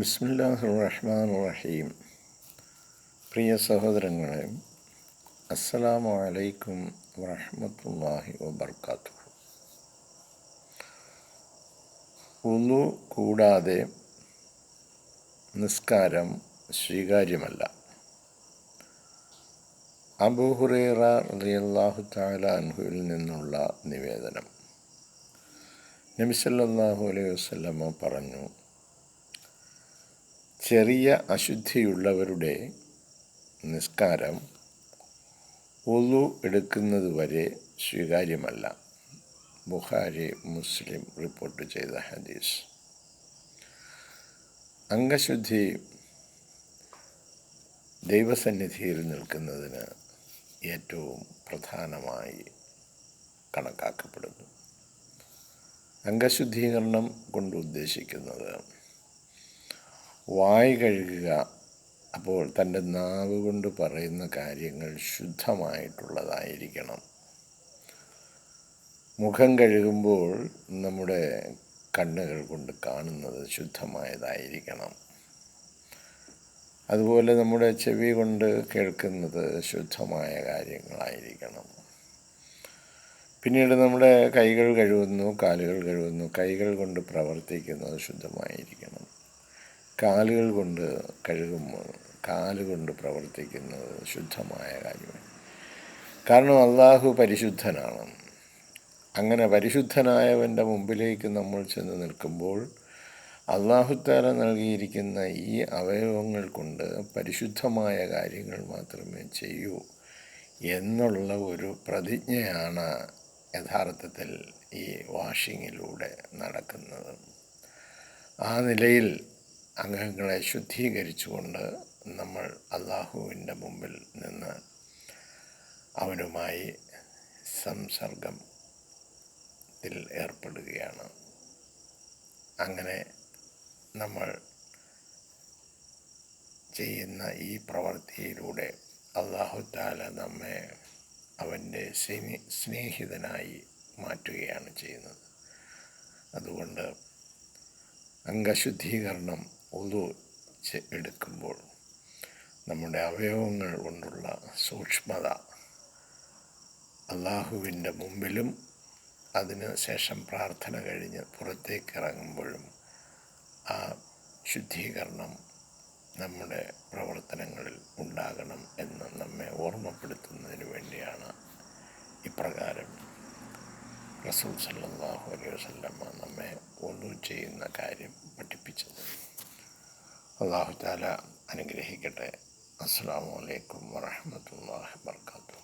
ബിസ്മില്ലാഹി റഹ്മാൻ റഹീം പ്രിയ സഹോദരങ്ങളെ അസ്സലാമു അലൈക്കും വറഹമത്തല്ലാഹി വബർക്കാത്തു ഒന്നു കൂടാതെ നിസ്കാരം സ്വീകാര്യമല്ല. അബൂഹുറേറ റളിയല്ലാഹു താല അൻഹുവിൽ നിന്നുള്ള നിവേദനം. നബിസല്ലാഹു അലൈഹി വസല്ലമ പറഞ്ഞു ചെറിയ അശുദ്ധിയുള്ളവരുടെ നിസ്കാരം ഉളു എടുക്കുന്നത് വരെ സ്വീകാര്യമല്ല. ബുഹാരി മുസ്ലിം റിപ്പോർട്ട് ചെയ്ത ഹദീസ്. അംഗശുദ്ധി ദൈവസന്നിധിയിൽ നിൽക്കുന്നതിന് ഏറ്റവും പ്രധാനമായി കണക്കാക്കപ്പെടുന്നു. അംഗശുദ്ധീകരണം കൊണ്ട് ഉദ്ദേശിക്കുന്നത് വായ് കഴുകുക. അപ്പോൾ തന്റെ നാവ് കൊണ്ട് പറയുന്ന കാര്യങ്ങൾ ശുദ്ധമായിട്ടുള്ളതായിരിക്കണം. മുഖം കഴുകുമ്പോൾ നമ്മുടെ കണ്ണുകൾ കൊണ്ട് കാണുന്നത് ശുദ്ധമായതായിരിക്കണം. അതുപോലെ നമ്മുടെ ചെവി കൊണ്ട് കേൾക്കുന്നത് ശുദ്ധമായ കാര്യങ്ങളായിരിക്കണം. പിന്നീട് നമ്മുടെ കൈകൾ കഴുകുന്നു കാലുകൾ കഴുകുന്നു കൈകൾ കൊണ്ട് പ്രവർത്തിക്കുന്നത് ശുദ്ധമായിരിക്കണം. കാലുകൾ കൊണ്ട് കഴുകുമ്പോൾ കാലുകൊണ്ട് പ്രവർത്തിക്കുന്നത് ശുദ്ധമായ കാര്യമാണ്. കാരണം അള്ളാഹു പരിശുദ്ധനാണ്. അങ്ങനെ പരിശുദ്ധനായവന്റെ മുമ്പിലേക്ക് നമ്മൾ ചെന്ന് നിൽക്കുമ്പോൾ അള്ളാഹുത്താല നൽകിയിരിക്കുന്ന ഈ അവയവങ്ങൾ കൊണ്ട് പരിശുദ്ധമായ കാര്യങ്ങൾ മാത്രമേ ചെയ്യൂ എന്നുള്ള ഒരു പ്രതിജ്ഞയാണ് യഥാർത്ഥത്തിൽ ഈ വാഷിങ്ങിലൂടെ നടക്കുന്നത്. ആ നിലയിൽ അംഗങ്ങളെ ശുദ്ധീകരിച്ചുകൊണ്ട് നമ്മൾ അള്ളാഹുവിന്റെ മുമ്പിൽ നിന്ന് അവനുമായി സംസർഗത്തിൽ ഏർപ്പെടുകയാണ്. അങ്ങനെ നമ്മൾ ചെയ്യുന്ന ഈ പ്രവൃത്തിയിലൂടെ അള്ളാഹുത്താല നമ്മെ അവന്റെ സ്നേ സ്നേഹിതനായി മാറ്റുകയാണ് ചെയ്യുന്നത്. അതുകൊണ്ട് അംഗശുദ്ധീകരണം ഒതു എടുക്കുമ്പോൾ നമ്മുടെ അവയവങ്ങൾ കൊണ്ടുള്ള സൂക്ഷ്മത അള്ളാഹുവിന്റെ മുമ്പിലും അതിന് ശേഷം പ്രാർത്ഥന കഴിഞ്ഞ് പുറത്തേക്ക് ഇറങ്ങുമ്പോഴും ആ ശുദ്ധീകരണം നമ്മുടെ പ്രവർത്തനങ്ങളിൽ ഉണ്ടാകണം എന്ന് നമ്മെ ഓർമ്മപ്പെടുത്തുന്നതിന് വേണ്ടിയാണ് ഇപ്രകാരം റസൂൽ സല്ലാഹു അലൈഹി വസ്ലമ്മ നമ്മെ ഒന്നു ചെയ്യുന്ന കാര്യം പഠിപ്പിച്ചത്. അള്ളാഹു താല അനുഗ്രഹിക്കട്ടെ. അസ്സാം വലൈക്കും വാഹമത്തല്ലാ വർക്കാത്തു